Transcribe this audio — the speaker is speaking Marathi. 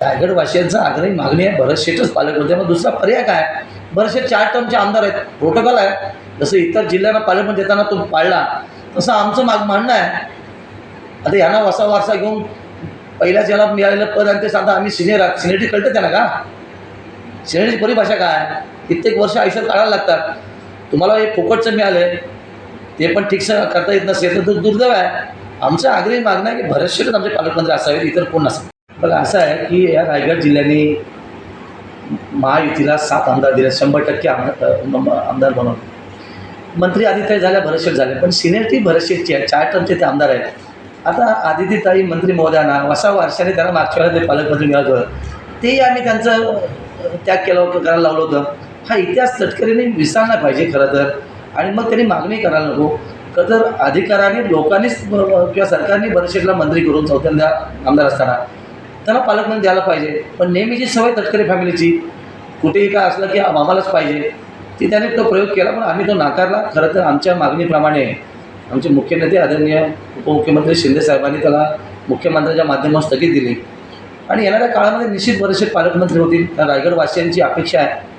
रायगडवासियांचा आग्रही मागणी आहे. भरत शेठच पालकमंत्री मग दुसरा पर्याय काय? भरत शेठ चार टर्मचे आमदार आहेत. प्रोटोकॉल आहे. जसं इतर जिल्ह्यांना पालकमंत्री देताना तो पाळला. तसं आमचं माग म्हणणं आहे. आता यांना वसा वारसा घेऊन पहिल्याच याला मिळालेलं पद आणि ते सांगता आम्ही सिनियर आहात. सिनियरिटी कळतं त्यांना का? सिनियरिटी परिभाषा काय कित्येक वर्ष आयुष्यात काढायला लागतात. तुम्हाला हे फुकटचं मिळालं ते पण ठीक करता येत नसेल तर तो दुर्दैव आहे. आमचं आग्रही मागणं आहे की भरत आमचे पालकमंत्री असावेत. इतर कोण नसावे पण असं आहे की या रायगड जिल्ह्याने महायुतीला सात आमदार दिले शंभर टक्के आमदार आमदार बनवून मंत्री आदित्य झाल्या भरशेट झाले पण सिनियरिटी भरशेटची आहे चार टर्मचे ते आमदार आहेत. आता आदितीताई मंत्री महोदयांना वसा वर्षाने त्यांना मागच्या वेळेला ते पालकमंत्री मिळत होतं. तेही आम्ही त्यांचं त्याग केला होतं करायला लावलं होतं. हा इतिहास तटकरीने विसरला पाहिजे खरं तर. आणि मग त्यांनी मागणी करायला नको. खरं तर अधिकाराने लोकांनीच किंवा सरकारने भरशेटला मंत्री करून चौथ्यांदा आमदार असताना त्यांना पालकमंत्री द्यायला पाहिजे. पण नेहमीची सवय तटकरे फॅमिलीची कुठेही काय असलं की आम्हालाच पाहिजे ती त्याने तो प्रयोग केला पण आम्ही तो नाकारला. खरं तर आमच्या मागणीप्रमाणे आमचे मुख्य नेते आदरणीय उपमुख्यमंत्री शिंदे साहेबांनी त्याला मुख्यमंत्र्यांच्या माध्यमातून स्थगित दिली. आणि येणाऱ्या काळामध्ये निश्चित बरेचसे पालकमंत्री होतील. कारण रायगडवासियांची अपेक्षा आहे.